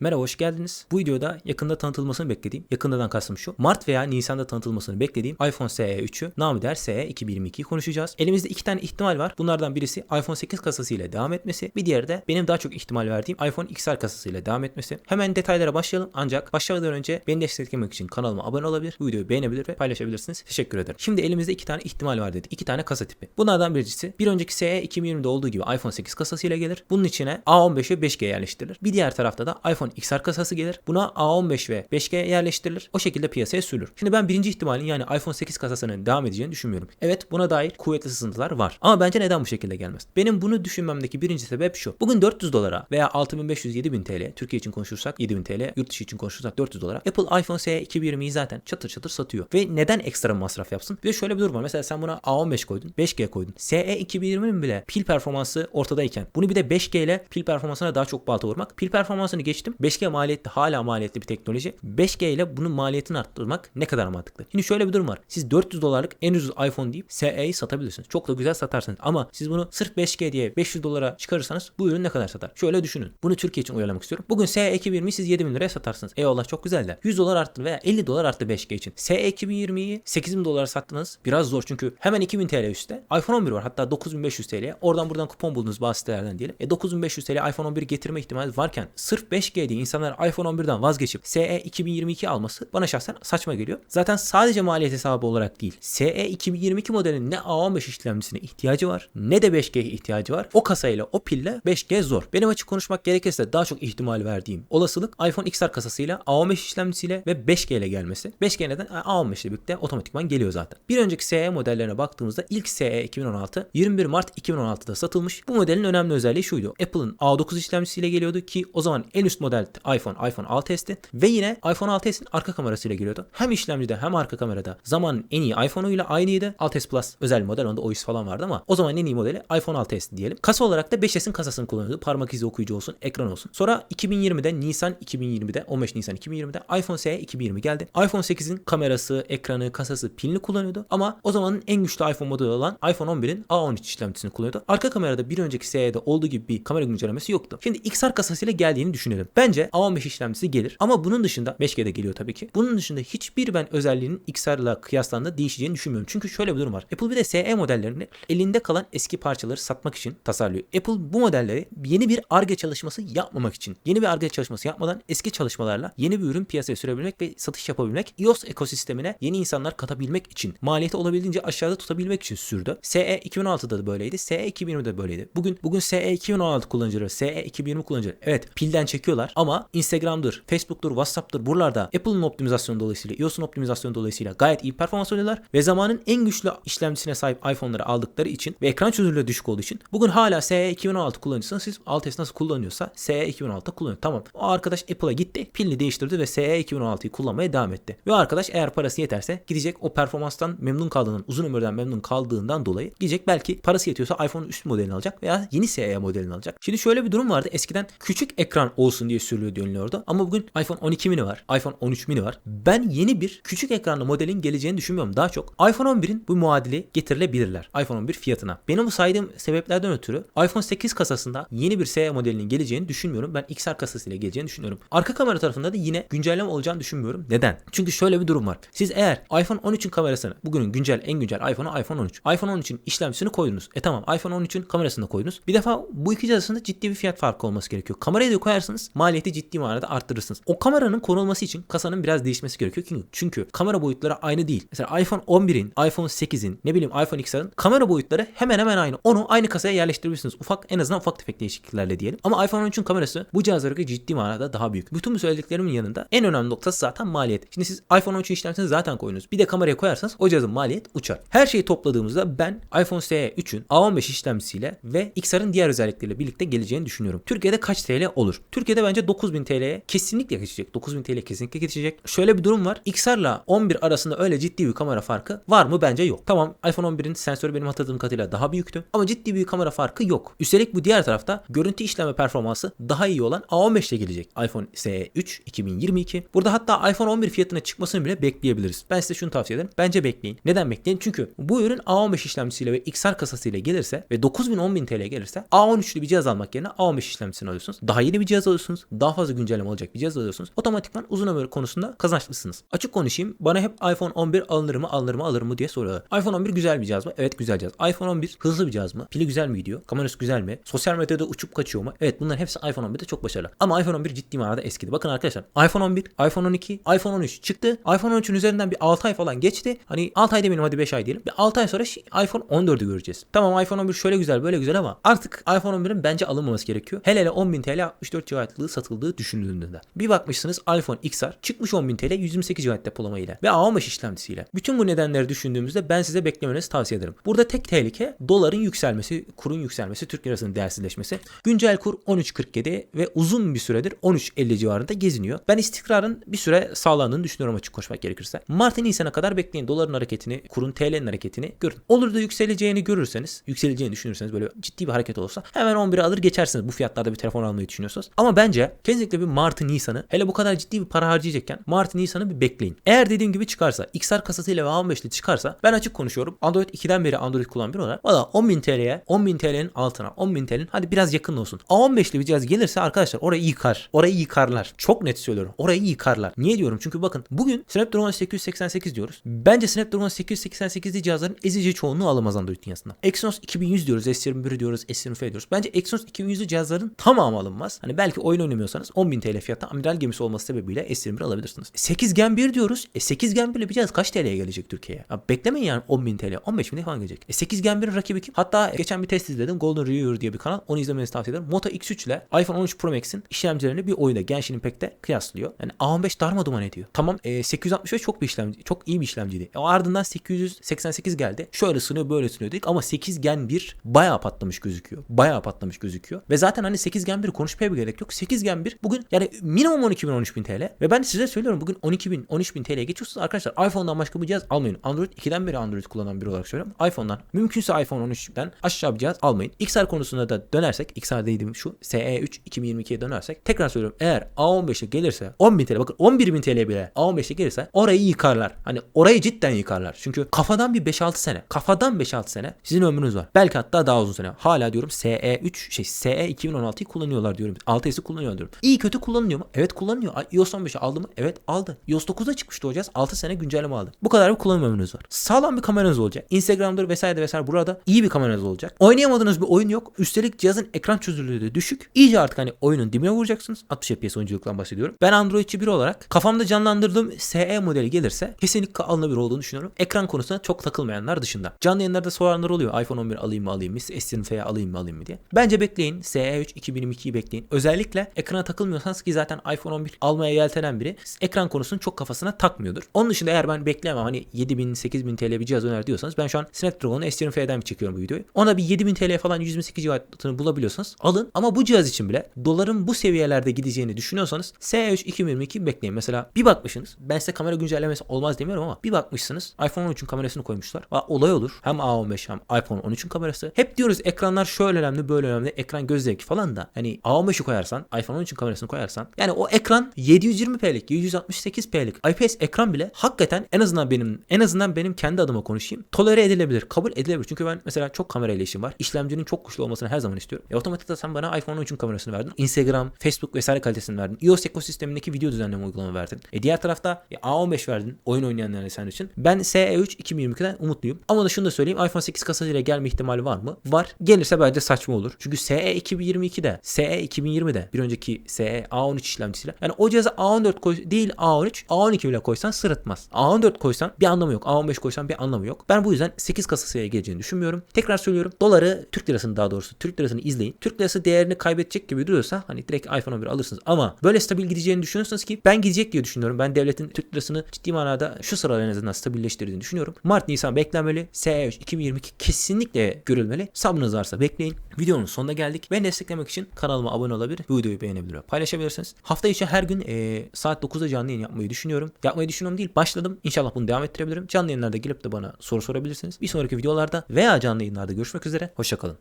Merhaba hoş geldiniz. Bu videoda yakında tanıtılmasını beklediğim, yakındadan kastım şu, Mart veya Nisan'da tanıtılmasını beklediğim iPhone SE 3'ü, namı der SE 2022'yi konuşacağız. Elimizde iki tane ihtimal var. Bunlardan birisi iPhone 8 kasası ile devam etmesi, bir diğeri de benim daha çok ihtimal verdiğim iPhone XR kasası ile devam etmesi. Hemen detaylara başlayalım ancak başlamadan önce beni desteklemek için kanalıma abone olabilir, bu videoyu beğenebilir ve paylaşabilirsiniz. Teşekkür ederim. Şimdi elimizde iki tane ihtimal var dedik. İki tane kasa tipi. Bunlardan birincisi bir önceki SE 2020'de olduğu gibi iPhone 8 kasası ile gelir. Bunun içine A15 ve 5G yerleştirilir. Bir diğer tarafta da iPhone XR kasası gelir. Buna A15 ve 5G yerleştirilir. O şekilde piyasaya sürülür. Şimdi ben birinci ihtimalin yani iPhone 8 kasasının devam edeceğini düşünmüyorum. Evet buna dair kuvvetli sızıntılar var. Ama bence neden bu şekilde gelmez? Benim bunu düşünmemdeki birinci sebep şu. Bugün 400 dolara veya 6500-7000 TL Türkiye için konuşursak 7000 TL yurt dışı için konuşursak 400 dolara Apple iPhone SE 2020'yi zaten çatır çatır satıyor. Ve neden ekstra masraf yapsın? Bir de şöyle bir durum var. Mesela sen buna A15 koydun 5G koydun. SE 2020'nin bile pil performansı ortadayken bunu bir de 5G ile pil performansına daha çok balta vurmak. Pil performansını geçtim. 5G maliyetli hala maliyetli bir teknoloji. 5G ile bunun maliyetini arttırmak ne kadar mantıklı? Şimdi şöyle bir durum var. Siz 400 dolarlık en ucuz iPhone deyip SE'yi satabilirsiniz. Çok da güzel satarsınız. Ama siz bunu sırf 5G diye 500 dolara çıkarırsanız bu ürün ne kadar satar? Şöyle düşünün. Bunu Türkiye için uyarlamak istiyorum. Bugün SE 2020'yi siz 7000 liraya satarsınız. Eyvallah çok güzel de. 100 dolar arttı veya 50 dolar arttı 5G için. SE 2020'yi 8000 dolara sattınız. Biraz zor çünkü hemen 2000 TL üstte. iPhone 11 var. Hatta 9500 TL. Oradan buradan kupon buldunuz bazı sitelerden diyelim. E 9500 TL iPhone 11 getirme ihtimali varken sırf 5G diye insanlar iPhone 11'den vazgeçip SE 2022 alması bana şahsen saçma geliyor. Zaten sadece maliyet hesabı olarak değil. SE 2022 modelinin ne A15 işlemcisine ihtiyacı var ne de 5G ihtiyacı var. O kasayla o pille 5G zor. Benim açık konuşmak gerekirse daha çok ihtimal verdiğim olasılık iPhone XR kasasıyla A15 işlemcisiyle ve 5G ile gelmesi. 5G neden? A15 ile birlikte otomatikman geliyor zaten. Bir önceki SE modellerine baktığımızda ilk SE 2016 21 Mart 2016'da satılmış. Bu modelin önemli özelliği şuydu. Apple'ın A9 işlemcisiyle geliyordu ki o zaman en üst model iPhone iPhone 6s'ti ve yine iPhone 6s'in arka kamerasıyla geliyordu. Hem işlemcide hem arka kamerada zamanın en iyi iPhone'uyla aynıydı. 6s Plus özel model onda OIS falan vardı ama o zaman en iyi modeli iPhone 6s diyelim. Kasa olarak da 5s'in kasasını kullanıyordu. Parmak izi okuyucu olsun, ekran olsun. Sonra 2020'de Nisan 2020'de 15 Nisan 2020'de iPhone SE 2020 geldi. iPhone 8'in kamerası, ekranı, kasası pilini kullanıyordu ama o zamanın en güçlü iPhone modeli olan iPhone 11'in A13 işlemcisini kullanıyordu. Arka kamerada bir önceki SE'de olduğu gibi bir kamera güncellemesi yoktu. Şimdi XR kasasıyla geldiğini düşünelim. Bence A15 işlemcisi gelir ama bunun dışında 5G'de geliyor tabii ki. Bunun dışında hiçbir ben özelliğinin XR'la kıyaslandığında değişeceğini düşünmüyorum. Çünkü şöyle bir durum var. Apple bir de SE modellerini elinde kalan eski parçaları satmak için tasarlıyor. Apple bu modelleri yeni bir ARGE çalışması yapmamak için, yeni bir ARGE çalışması yapmadan eski çalışmalarla yeni bir ürün piyasaya sürebilmek ve satış yapabilmek, iOS ekosistemine yeni insanlar katabilmek için, maliyeti olabildiğince aşağıda tutabilmek için sürdü. SE 2016'da da böyleydi, SE 2020'de de böyleydi. Bugün bugün SE 2016 kullanıcıları, SE 2020 kullanıcıları evet pilden çekiyorlar ama Instagram'dır, Facebook'tur, WhatsApp'tır buralarda Apple'ın optimizasyonu dolayısıyla, iOS'un optimizasyonu dolayısıyla gayet iyi performans alıyorlar ve zamanın en güçlü işlemcisine sahip iPhone'ları aldıkları için ve ekran çözünürlüğü düşük olduğu için bugün hala SE 2016 kullanıcısınız. Siz 6s nasıl kullanıyorsa SE 2016'da kullanıyor. Tamam. O arkadaş Apple'a gitti, pilini değiştirdi ve SE 2016'yı kullanmaya devam etti. Ve arkadaş eğer parası yeterse gidecek o performanstan memnun kaldığından, uzun ömürden memnun kaldığından dolayı gidecek belki parası yetiyorsa iPhone'un üst modelini alacak veya yeni SE modelini alacak. Şimdi şöyle bir durum vardı. Eskiden küçük ekran olsun diye sürülüyor deniliyordu. Ama bugün iPhone 12 mini var. iPhone 13 mini var. Ben yeni bir küçük ekranlı modelin geleceğini düşünmüyorum. Daha çok iPhone 11'in bu muadili getirilebilirler. iPhone 11 fiyatına. Benim bu saydığım sebeplerden ötürü iPhone 8 kasasında yeni bir SE modelinin geleceğini düşünmüyorum. Ben XR kasasıyla geleceğini düşünüyorum. Arka kamera tarafında da yine güncelleme olacağını düşünmüyorum. Neden? Çünkü şöyle bir durum var. Siz eğer iPhone 13'ün kamerasını bugünün güncel en güncel iPhone'u iPhone 13. iPhone 13'ün işlemcisini koydunuz. E tamam iPhone 13'ün kamerasını da koydunuz. Bir defa bu iki arasında ciddi bir fiyat farkı olması gerekiyor. Kamerayı da koyarsanız maliyeti ciddi manada arttırırsınız. O kameranın konulması için kasanın biraz değişmesi gerekiyor. Çünkü, çünkü kamera boyutları aynı değil. Mesela iPhone 11'in, iPhone 8'in, ne bileyim iPhone XR'ın kamera boyutları hemen hemen aynı. Onu aynı kasaya yerleştirebilirsiniz. Ufak en azından ufak tefek değişikliklerle diyelim. Ama iPhone 13'ün kamerası bu cihazlara göre ciddi manada daha büyük. Bütün bu söylediklerimin yanında en önemli noktası zaten maliyet. Şimdi siz iPhone 13 işlemcisini zaten koyunuz. Bir de kameraya koyarsanız o cihazın maliyet uçar. Her şeyi topladığımızda ben iPhone SE 3'ün A15 işlemcisiyle ve XR'ın diğer özellikleriyle birlikte geleceğini düşünüyorum. Türkiye'de kaç TL olur? Türkiye'de bence 9000 TL'ye kesinlikle geçecek. 9000 TL kesinlikle geçecek. Şöyle bir durum var. XR'la 11 arasında öyle ciddi bir kamera farkı var mı? Bence yok. Tamam iPhone 11'in sensörü benim hatırladığım kadarıyla daha büyüktü. Ama ciddi bir kamera farkı yok. Üstelik bu diğer tarafta görüntü işleme performansı daha iyi olan A15 ile gelecek. iPhone SE 3 2022. Burada hatta iPhone 11 fiyatına çıkmasını bile bekleyebiliriz. Ben size şunu tavsiye ederim. Bence bekleyin. Neden bekleyin? Çünkü bu ürün A15 işlemcisiyle ve XR kasasıyla gelirse ve 9000 10000 TL gelirse A13'lü bir cihaz almak yerine A15 işlemcisini alıyorsunuz. Daha yeni bir cihaz alıyorsunuz. Daha fazla güncelleme alacak bir cihaz alıyorsunuz. Otomatikman uzun ömür konusunda kazançlısınız. Açık konuşayım. Bana hep iPhone 11 alınır mı alınır mı alır mı diye soruyorlar. iPhone 11 güzel bir cihaz mı? Evet güzel cihaz. iPhone 11 hızlı bir cihaz mı? Pili güzel mi gidiyor? Kamerası güzel mi? Sosyal medyada uçup kaçıyor mu? Evet bunların hepsi iPhone 11'de çok başarılı. Ama iPhone 11 ciddi manada eskidi. Bakın arkadaşlar iPhone 11, iPhone 12, iPhone 13 çıktı. iPhone 13'ün üzerinden bir 6 ay falan geçti. Hani 6 ay demeyelim hadi 5 ay diyelim. Bir 6 ay sonra iPhone 14'ü göreceğiz. Tamam iPhone 11 şöyle güzel böyle güzel ama artık iPhone 11'in bence alınmaması gerekiyor. Hele hele 10.000 TL 64 GB'lığı satıldığı düşünüldüğünde. Bir bakmışsınız iPhone XR çıkmış 10.000 TL 128 GB depolama ile ve A15 işlemcisiyle. Bütün bu nedenleri düşündüğümüzde ben size beklemenizi tavsiye ederim. Burada tek tehlike doların yükselmesi, kurun yükselmesi, Türk lirasının değersizleşmesi. Güncel kur 13.47 ve uzun bir süredir 13.50 civarında geziniyor. Ben istikrarın bir süre sağlandığını düşünüyorum açık konuşmak gerekirse. Mart Nisan'a kadar bekleyin doların hareketini, kurun TL'nin hareketini görün. Olur da yükseleceğini görürseniz, yükseleceğini düşünürseniz böyle ciddi bir hareket olursa hemen 11'e alır geçersiniz. Bu fiyatlarda bir telefon almayı düşünüyorsanız. Ama bence kesinlikle bir Mart Nisan'ı hele bu kadar ciddi bir para harcayacakken Mart Nisan'ı bir bekleyin. Eğer dediğim gibi çıkarsa, XR kasasıyla ve A15'li çıkarsa ben açık konuşuyorum. Android 2'den beri Android kullanan biri olarak valla 10.000 TL'ye 10.000 TL'nin altına 10.000 TL'nin hadi biraz yakın olsun. A15'li bir cihaz gelirse arkadaşlar orayı yıkar. Orayı yıkarlar. Çok net söylüyorum. Orayı yıkarlar. Niye diyorum? Çünkü bakın bugün Snapdragon 888 diyoruz. Bence Snapdragon 888'li cihazların ezici çoğunluğu alamaz Android dünyasında. Exynos 2100 diyoruz, S21 diyoruz, S20F diyoruz. Bence Exynos 2100'lü cihazların tamamı alınmaz. Hani belki oyun oynamıyorsanız 10.000 TL fiyatı amiral gemisi olması sebebiyle S21 alabilirsiniz. 8 Gen 1 diyoruz. E 8 Gen 1 ile kaç TL'ye gelecek Türkiye'ye? Beklemeyin yani 10.000 TL, 15.000 TL falan gelecek. E 8 Gen 1'in rakibi kim? Hatta geçen bir test izledim. Golden Reviewer diye bir kanal. Onu izlemenizi tavsiye ederim. Moto X3 ile iPhone 13 Pro Max'in işlemcilerini bir oyunda Genshin Impact'te kıyaslıyor. Yani A15 darma duman ediyor. Tamam e, 865 çok bir işlemci, çok iyi bir işlemciydi. E, ardından 888 geldi. Şöyle sınıyor böyle sınıyor dedik ama 8 Gen 1 bayağı patlamış gözüküyor. Bayağı patlamış gözüküyor. Ve zaten hani 8 Gen 1'i konuşmaya bir gerek yok. 8 Gen 1 bugün yani minimum 12 bin 13 bin TL. Ve ben size söylüyorum bugün 12 bin 13 bin TL'ye geçiyorsunuz arkadaşlar. iPhone'dan başka bir cihaz almayın. Android 2'den beri Android kullanan biri olarak söylüyorum. iPhone'dan mümkünse iPhone 13'ten aşağı bir cihaz almayın. XR konusunda da dönersek XR dediğim şu SE3 2022'ye dönersek tekrar söylüyorum eğer A15'e gelirse 10 bin TL bakın 11 bin TL bile A15'e gelirse orayı yıkarlar. Hani orayı cidden yıkarlar. Çünkü kafadan bir 5-6 sene kafadan 5-6 sene sizin ömrünüz var. Belki hatta daha uzun sene. Hala diyorum SE3 şey SE 2016'yı kullanıyorlar diyorum. 6S'i kullanıyorlar diyorum. İyi kötü kullanılıyor mu? Evet kullanılıyor. İOS 15'i aldı mı? Evet aldı. iOS 9'a çıkmıştı cihaz. 6 sene güncelleme aldı. Bu kadar bir kullanım ömrünüz var. Sağlam bir kameranız olacak. Instagram'dır vesaire vesaire burada iyi bir kameranız olacak. Oynayamadığınız bir oyun yok. Üstelik cihazın ekran çözünürlüğü de düşük. İyice artık hani oyunun dibine vuracaksınız. 60 FPS oyunculuktan bahsediyorum. Ben Androidçi biri olarak kafamda canlandırdığım SE modeli gelirse kesinlikle alınabilir olduğunu düşünüyorum. Ekran konusunda çok takılmayanlar dışında. Canlı yayınlarda soranlar oluyor. iPhone 11 alayım mı alayım mı? S20F'ye alayım mı alayım mı diye. Bence bekleyin. SE3 2022'yi bekleyin. Özellikle ekrana takılmıyorsanız ki zaten iPhone 11 almaya yeltenen biri ekran konusunu çok kafasına takmıyordur. Onun dışında eğer ben bekleyemem hani 7000 8000 TL bir cihaz öner diyorsanız ben şu an Snapdragon'un S20F'den çekiyorum bu videoyu. Ona bir 7000 TL falan 128 GB'ını bulabiliyorsanız alın. Ama bu cihaz için bile doların bu seviyelerde gideceğini düşünüyorsanız S3 2022 bekleyin. Mesela bir bakmışsınız. Ben size kamera güncellemesi olmaz demiyorum ama bir bakmışsınız iPhone 13'ün kamerasını koymuşlar. Aa, olay olur. Hem A15 hem iPhone 13'ün kamerası. Hep diyoruz ekranlar şöyle önemli böyle önemli. Ekran göz zevki falan da. Hani A15'i koyarsan iPhone 13'ün kamerasını koyarsan. Yani o ekran 720p'lik 768p'lik IPS ekran bile hakikaten en azından benim en azından benim kendi adıma konuşayım. Tolere edilebilir. Kabul edilebilir. Çünkü ben mesela çok kamerayla işim var. İşlemcinin çok güçlü olmasını her zaman istiyorum. E otomatikte sen bana iPhone 13'ün kamerasını verdin. Instagram, Facebook vesaire kalitesini verdin. iOS ekosistemindeki video düzenleme uygulama verdin. E diğer tarafta e, A15 verdin. Oyun oynayanlara sen için. Ben SE3 2022'den umutluyum. Ama da şunu da söyleyeyim. iPhone 8 kasasıyla gelme ihtimali var mı? Var. Gelirse bence saçma olur. Çünkü SE 2022'de, SE 2020'de bir önceki SE A13 işlemcisiyle. Yani o cihaza A14 koy değil A13, A12 bile koysan sırıtmaz. A14 koysan bir anlamı yok. A15 koysan bir anlamı yok. Ben bu yüzden 8 kasasıya geleceğini düşünmüyorum. Tekrar söylüyorum. Doları, Türk lirasını daha doğrusu Türk lirasını izleyin. Türk lirası değerini kaybedecek gibi duruyorsa hani direkt iPhone 11 alırsınız. Ama böyle stabil gideceğini düşünüyorsanız ki ben gidecek diye düşünüyorum. Ben devletin Türk lirasını ciddi manada şu sıralar en azından stabilleştirdiğini düşünüyorum. Mart Nisan beklenmeli. SE3 2022 kesinlikle görülmeli. Sabrınız varsa bekleyin. Videonun sonuna geldik. Beni desteklemek için kanalıma abone olabilir. Videoyu beğenebilir ve paylaşabilirsiniz. Hafta içi her gün eee, saat 9'da canlı yayın yapmayı düşünüyorum. Yapmayı düşünüyorum değil. Başladım. İnşallah bunu devam ettirebilirim. Canlı yayınlarda gelip de bana soru sorabilirsiniz. Bir sonraki videolarda veya canlı yayınlarda görüşmek üzere. Hoşçakalın.